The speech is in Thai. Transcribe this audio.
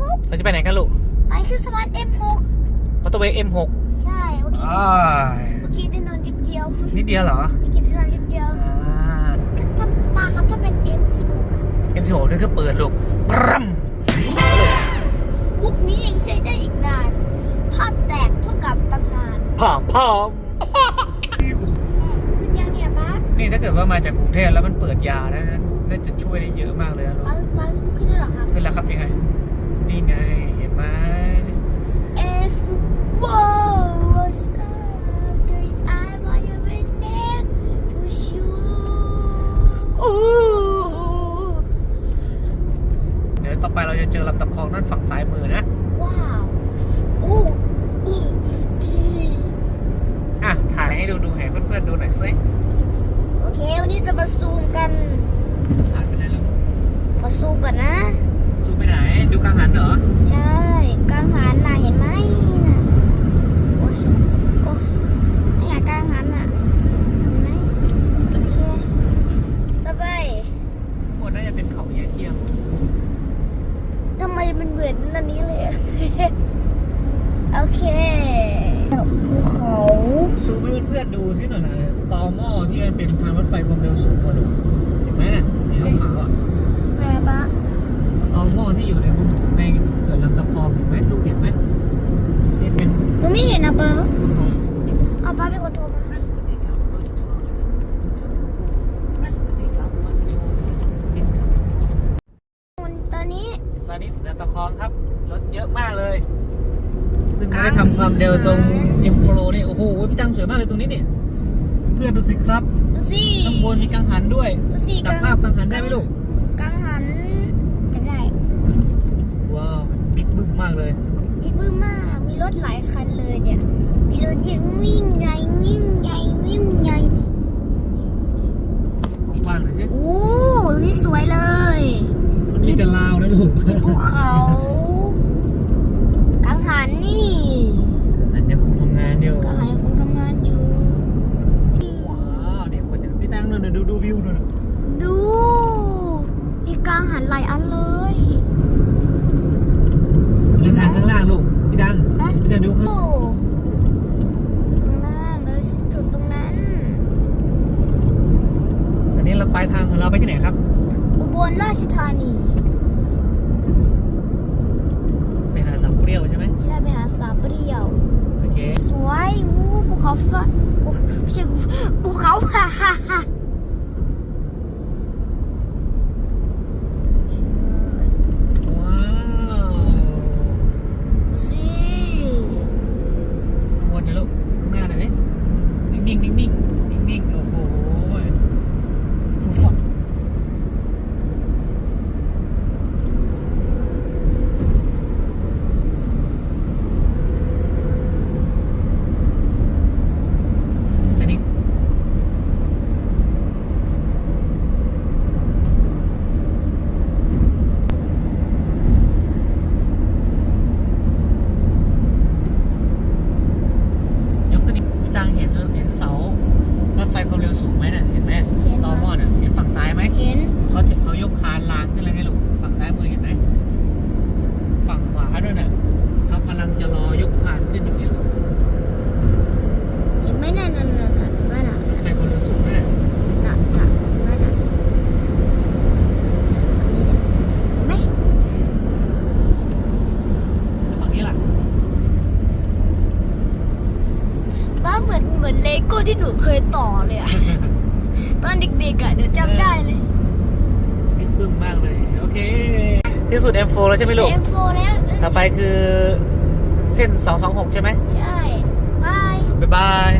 ปุ๊บเราจะไปไหนกันลูก ไปขึ้นสะพาน M6 มอเตอร์เวย์ M6 ใช่เมื่อกี้อ่าเมื่อกี้ได้นอนนิดเดียวนิดเดียวเหรอเมื่อกี้ได้นอนนิดเดียวอ่า ถ้าปาครับถ้าเป็น M16 อะ M16 นี่คือเปิดลูกปรัมมุกนี้ยังใช้ได้อีกนาน ภาพแตกเท่ากับตำนานพร้อมพร้อมอืมขึ้นยังเนี่ยป้านี่ถ้าเกิดว่ามาจากกรุงเทพแล้วมันเปิดยานะน่าจะช่วยได้เยอะมากเลยนะลูกป้าป้าขึ้นได้เหรอครับ ขึ้นแล้วครับยังไง นี่ไง เห็นไหม If was a good I want you in there to shoot โอ้เดี๋ยวต่อไปเราจะเจอลำตะคองนั่นฝั่งซ้ายมือนะว้าวโอ้โอ้ดีอะ ถ่ายให้ดูดูให้เพื่อนๆดูหน่อยสิโอเค วันนี้จะมาซูมกัน ถ่ายไปเลยลูกขอซูมก่อนนะ ซูมไปไหน ดูกลางหันเหรอ ใช่กลางหันน่ะเห็นไหมน่ะโอ้ยโอ้ยไอ้หากลางหันน่ะเห็นไหมโอเคต่อไปทั้งหมดน่าจะเป็นเขาเยเทียมทำไมมันเหมือนอันนี้เลยอะโอเคภูเขาซูมให้เพื่อนๆดูซิหน่อยนะตอหม้อที่มันเป็นทางรถไฟความเร็วสูงมาดูเห็นไหมน่ะสีขาวๆอะแม่ปะ ตอหม้อที่อยู่ในในเขื่อนลำตะคองเห็นไหมดูเห็นไหมนี่เป็นหนูไม่เห็นนะปะภูเขาสูงเอาป้าเป็นคนโทรมา Press the pickup button to answer. Press the pickup button to answer. Incoming. ตอนนี้ตอนนี้ถึงลำตะคองครับ รถเยอะมากเลยเพิ่งมาได้ทำความเร็วตรงเอ็มโฟโลนี่ โอ้โหพี่ตั้งสวยมากเลยตรงนี้เนี่ยเพื่อนดูสิครับดูสิข้างบนมีกังหันด้วย ดูสิจับภาพกังหันได้ไหมลูกกังหันจำได้ ว้าวบิ๊กบึ้มมากเลยมีบื้มมาก มีรถหลายคันเลยเนี่ย มีรถยิงวิ่งไงวิ่งไงวิ่งไงกว้างๆเลยสิโอ้นี่สวยเลย มันมีแต่ลาวนะลูกมีภูเขากังหันนี่อันยังคงทำงานอยู่กังหันยังคงทำงานอยู่ว้าวเดี๋ยวคนอย่างพี่ตั้งนู่นนะดูดูวิวนู่นน่ะดูมีกังหันหลายอันเลยเดินทางข้างล่างลูกพี่ดังฮะพี่ดังดูข้างโอ้อยู่ข้างล่างแล้วจุดตรงนั้น ตอนนี้เราปลายทางของเราไปที่ไหนครับ อุบลราชธานี ไปหาสามเปรี้ยวใช่ไหมใช่ไปหาสาเปรี้ยว โอเค สวยวูภูเขาไฟโอ้ไม่ใช่ภูเขา ฮ่าฮ่าฮ่า ว้าว ดูสิ ข้างบนเดี๋ยวลูกข้างหน้าหน่อยดินิ่งๆนิ่งๆนิ่งๆโอ้โหฟูฟักอันนี้ ยกขึ้นอีกพี่ตังเห็นเห็นเสารถไฟความเร็วสูงไหมน่ะเห็นไหมตอหม้อน่ะเห็นฝั่งซ้ายไหม เห็น เขาถึงเขา ยกคานรางขึ้นแล้วไงลูกฝั่งซ้ายมือเห็นไหมฝั่งขวาด้วยน่ะเขากำลังจะรอยกคานขึ้นอยู่เนี่ยลูกเห็นไหมนั่นนั่นนั่นนั่นตรงนั้นน่ะรถไฟความเร็วสูงนั่นน่ะน่ะน่ะตรงนั้นน่ะอันนี้เนี่ยเห็นไหมแล้วฝั่งนี้ล่ะบ้าเหมือนเหมือนเลโก้ที่หนูเคยต่อเลยอะตอนเด็กๆอะเดี๋ยวจำได้เลย บึ้มมากเลย โอเคที่สุด M4 แล้วใช่ไหมลูก M4 แล้วต่อไปคือเส้น 226 ใช่ไหม ใช่บาย บ๊ายบาย